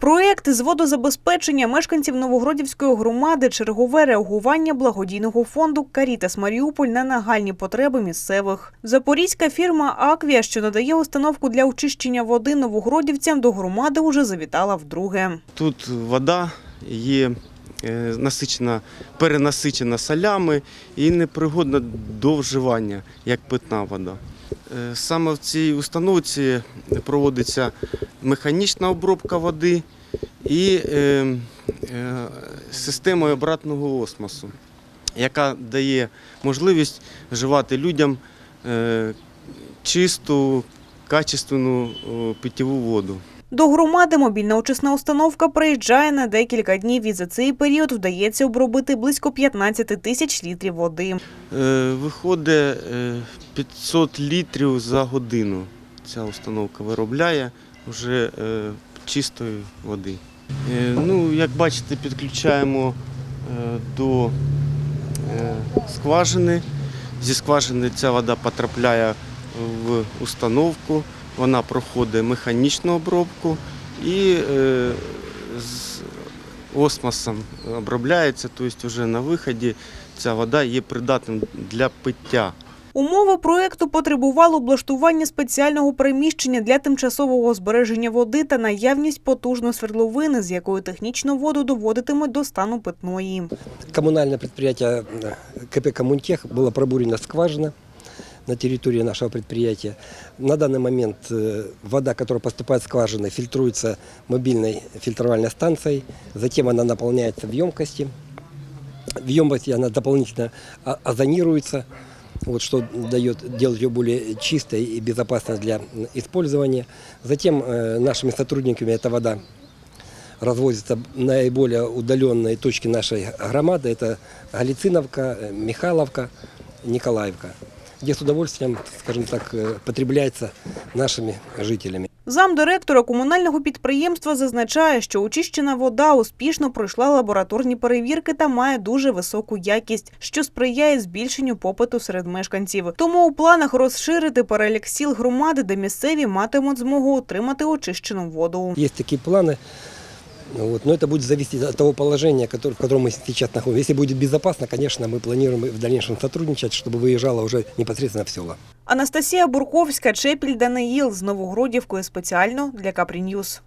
Проєкт з водозабезпечення мешканців Новогродівської громади чергове реагування благодійного фонду Карітас Маріуполь на нагальні потреби місцевих. Запорізька фірма Аквія, що надає установку для очищення води новогродівцям, до громади уже завітала вдруге. Тут вода є е, насичена, перенасичена солями і непригодна до вживання, як питна вода. Е, Саме в цій установці проводиться механічна обробка води і е, е, система обратного осмосу, яка дає можливість вживати людям е, чисту, качественну о, питьову воду. До громади мобільна очисна установка приїжджає на декілька днів і за цей період вдається обробити близько 15 тисяч літрів води. Е, Виходить е, 500 літрів за годину. Ця установка виробляє вже е, чистої води. Е, Ну, як бачите, підключаємо е, до скважини. Зі скважини ця вода потрапляє в установку, вона проходить механічну обробку і з осмосом обробляється, тобто вже на виході ця вода є придатним для пиття. Умови проекту потребували облаштування спеціального приміщення для тимчасового збереження води та наявність потужної свердловини, з якої технічну воду доводитимуть до стану питної. коммунальное предприятие э, КП «Коммунтех» была пробурена скважина на территории нашего предприятия. На данный момент э, вода, которая поступает в скважины, фильтруется мобильной фильтровальной станцией, затем она наполняется в емкости. В емкости она дополнительно о- озонируется, вот, что дает, делает ее более чистой и безопасной для м, использования. Затем э, нашими сотрудниками эта вода развозится в наиболее удаленные точки нашей громады. Это Галициновка, э, Михайловка, Николаевка, где с удовольствием, скажем так, э, потребляется нашими жителями. Замдиректора комунального підприємства зазначає, що очищена вода успішно пройшла лабораторні перевірки та має дуже високу якість, що сприяє збільшенню попиту серед мешканців. Тому у планах розширити перелік сіл громади, де місцеві матимуть змогу отримати очищену воду. Є такі планы, ну вот, но это будет зависеть от того положения, котор- в котором мы сейчас находимся. Если будет безопасно, конечно, мы планируем в дальнейшем сотрудничать, чтобы выезжала уже непосредственно в села. Анастасія Бурковська, Чепіль Даниїл з Новогродівкою спеціально для Капрі Ньюс.